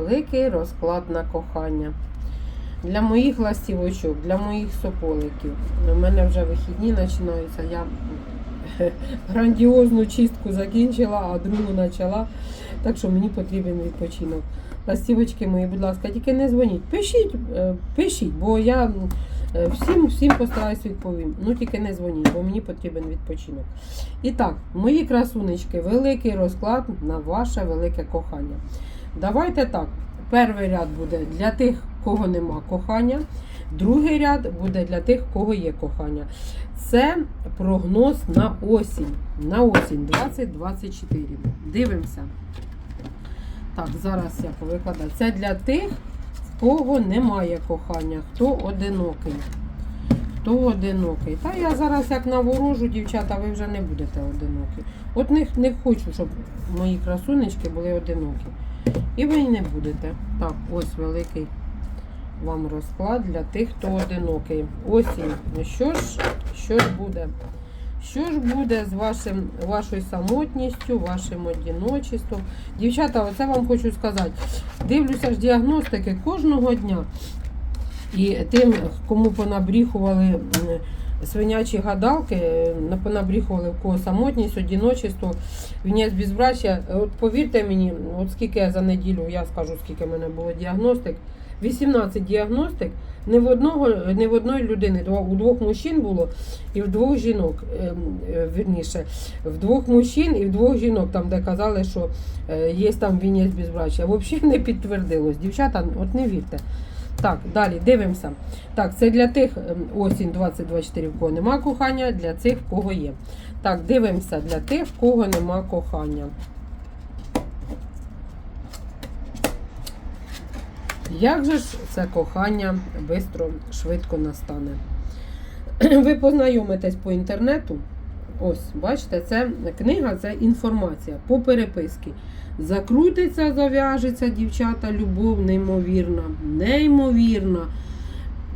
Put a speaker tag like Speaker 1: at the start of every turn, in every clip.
Speaker 1: Великий розклад на кохання. Для моїх ластівочок, для моїх сополиків. У мене вже вихідні починаються. Я грандіозну чистку закінчила, а другу почала. Так що мені потрібен відпочинок. Ластівочки мої, будь ласка, тільки не дзвоніть. Пишіть, е, пишіть, бо я е, всім, всім постараюсь відповім. Ну тільки не дзвоніть, бо мені потрібен відпочинок. І так, мої красунечки, великий розклад на ваше велике кохання. Давайте так. Перший ряд буде для тих, кого нема кохання. Другий ряд буде для тих, кого є кохання. Це прогноз на осінь. На осінь 2024. Дивимося. Так, зараз я повикладаю. Це для тих, в кого немає кохання, хто одинокий. Хто одинокий. Та я зараз як наворожу, дівчата, ви вже не будете одинокі. От не, не хочу, щоб мої красунечки були одинокі. І ви й не будете. Так, ось великий вам розклад для тих, хто одинокий. Осінь. Що ж, що ж буде? Що ж буде з вашим, вашою самотністю, вашим одиночеством? Дівчата, оце вам хочу сказати. Дивлюся ж діагностики кожного дня. І тим, кому понабріхували свинячі гадалки, е, понабріхували в кого самотність, одиночество, вінець безбрачя. От повірте мені, от скільки я за неділю, я скажу, скільки в мене було діагностик. 18 діагностик, не в одного, не в одної людини, у двох мужчин було і в двох жінок, ем, е, в двох мужчин і в двох жінок, там де казали, що е, є там вінець безбрачя. Взагалі не підтвердилось. Дівчата, от не вірте. Так, далі дивимося. Так, це для тих ем, осінь 2024, в кого нема кохання, для цих, в кого є. Так, дивимося для тих, в кого нема кохання. Як же ж це кохання швидко, швидко настане? Ви познайомитесь по інтернету. Ось, бачите, це книга, це інформація по переписці. Закрутиться, зав'яжеться, дівчата, любов неймовірна, неймовірна.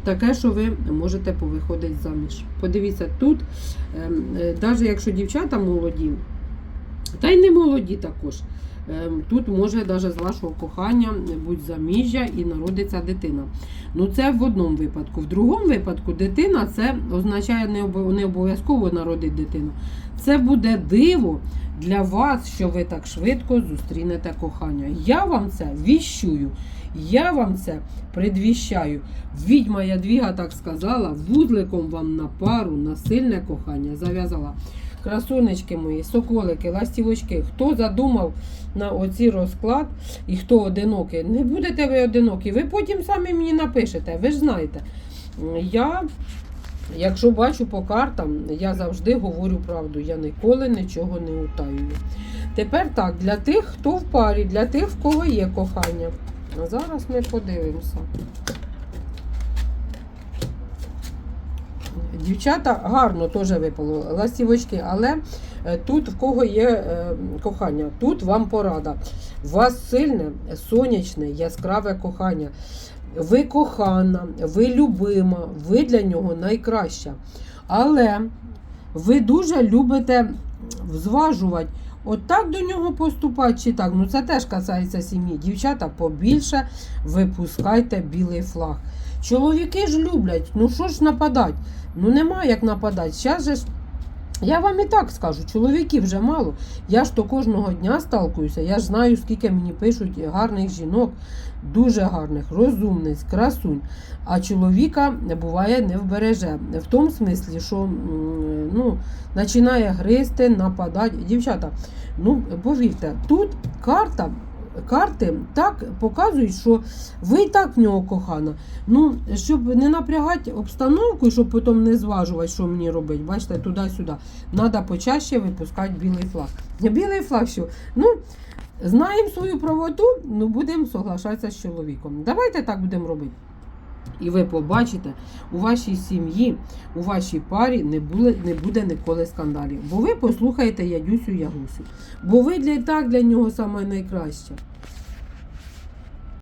Speaker 1: Таке, що ви можете повиходити заміж. Подивіться, тут, навіть якщо дівчата молоді, та й не молоді також. Ем, Тут може навіть з вашого кохання будь заміжжя і народиться дитина. Ну це в одному випадку. В другому випадку дитина це означає не обов'язково народити дитину. Це буде диво для вас, що ви так швидко зустрінете кохання. Я вам це віщую. Я вам це предвіщаю. Відьма Ядвіга так сказала, вузликом вам на пару, на сильне кохання зав'язала. Красунечки мої, соколики, ластівочки, хто задумав на оці розклад і хто одинокий, не будете ви одинокі, ви потім самі мені напишете, ви ж знаєте. Я, якщо бачу по картам, я завжди говорю правду, я ніколи нічого не утаюю. Тепер так, для тих, хто в парі, для тих, в кого є кохання. А зараз ми подивимося. Дівчата гарно теж випало ластівочки, але е, тут в кого є е, кохання, тут вам порада. У вас сильне, сонячне, яскраве кохання. Ви кохана, ви любима, ви для нього найкраща. Але ви дуже любите зважувати, от так до нього поступати чи так. Ну це теж касається сім'ї. Дівчата, побільше випускайте білий флаг. Чоловіки ж люблять, ну що ж нападать? Ну нема як нападати. Зараз же ж. Я вам і так скажу, чоловіків вже мало. Я ж то кожного дня сталкуюся, я ж знаю, скільки мені пишуть гарних жінок, дуже гарних, розумниць, красунь. А чоловіка буває не вбереже. В тому смислі, що ну, починає гризти, нападати. Дівчата, ну повірте, тут карта. Карти так показують, що ви і так в нього кохана. Ну, щоб не напрягати обстановку, щоб потім не зважувати, що мені робити. Бачите, туди-сюди. Треба почаще випускати білий флаг. Білий флаг що? Ну, знаємо свою правоту, ну будемо соглашатися з чоловіком. Давайте так будемо робити. І ви побачите, у вашій сім'ї, у вашій парі не, були, не буде ніколи скандалів. Бо ви послухаєте Ядюсю Ягусю. Бо ви для так для нього саме найкраще.